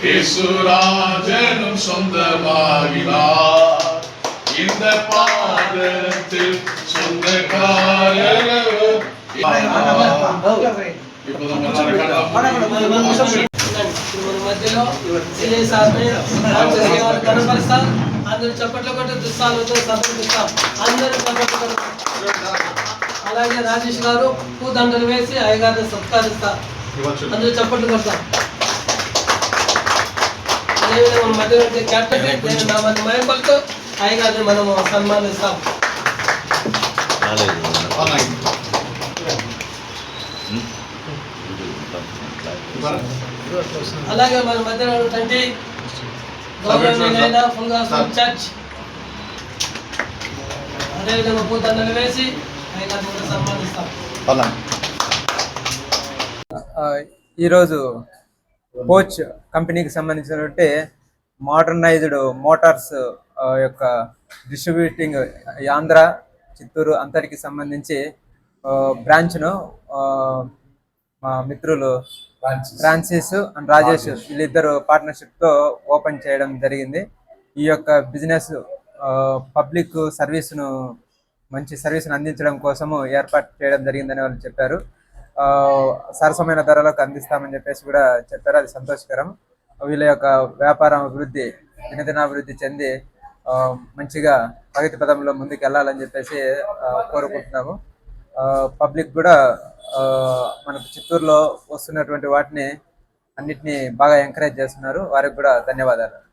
இயேசுராஜனும் சொந்தமாகினார் இந்த பாதத்தில் சொந்தக்காரர் మధ్యలో కనపరుస్తాం అందరూ చప్పట్లు కొట్టి దుస్తాలతో సంతృప్తిస్తాం అందరూ చప్పట్లు. అలాగే రాజేష్ గారు పూదండలు వేసి అయ్యగారిని సత్కరిస్తారు. అందరూ చప్పట్లు కొడతాం అదేవిధంగా మన మధ్యలో క్యాప్టెన్ నా మంది మయంపల్తో అయ్యగారిని మనము సన్మానిస్తాం. అలాగే మన మధ్యలో ఉన్నటువంటి గౌరవనీయులైన ఫుల్గాసం చర్చ్. అదేవిధంగా పూతండలు వేసి అయ్యగారిని కూడా సన్మానిస్తాం. ఈరోజు కోచ్ కంపెనీకి సంబంధించినటువంటి మోడర్నైజ్డ్ మోటార్స్ యొక్క డిస్ట్రిబ్యూటింగ్ ఆంధ్ర చిత్తూరు అంతటికి సంబంధించి బ్రాంచ్ను మా మిత్రులు ఫ్రాన్సిస్ అండ్ రాజేష్ వీళ్ళిద్దరు పార్ట్నర్షిప్తో ఓపెన్ చేయడం జరిగింది. ఈ యొక్క బిజినెస్ పబ్లిక్ సర్వీస్ను మంచి సర్వీస్ను అందించడం కోసము ఏర్పాటు చేయడం జరిగిందని వాళ్ళు చెప్పారు. ఆ, సరసమైన ధరలకు అందిస్తామని చెప్పేసి కూడా చెప్పారు. అది సంతోషకరం. వీళ్ళ యొక్క వ్యాపారం అభివృద్ధి దినదినాభివృద్ధి చెంది మంచిగా ప్రగతి పదంలో ముందుకు వెళ్ళాలని చెప్పేసి కోరుకుంటున్నాము. పబ్లిక్ కూడా ఆ, మనకు చిత్తూరులో వస్తున్నటువంటి వాటిని అన్నిటినీ బాగా ఎంకరేజ్ చేస్తున్నారు. వారికి కూడా ధన్యవాదాలు.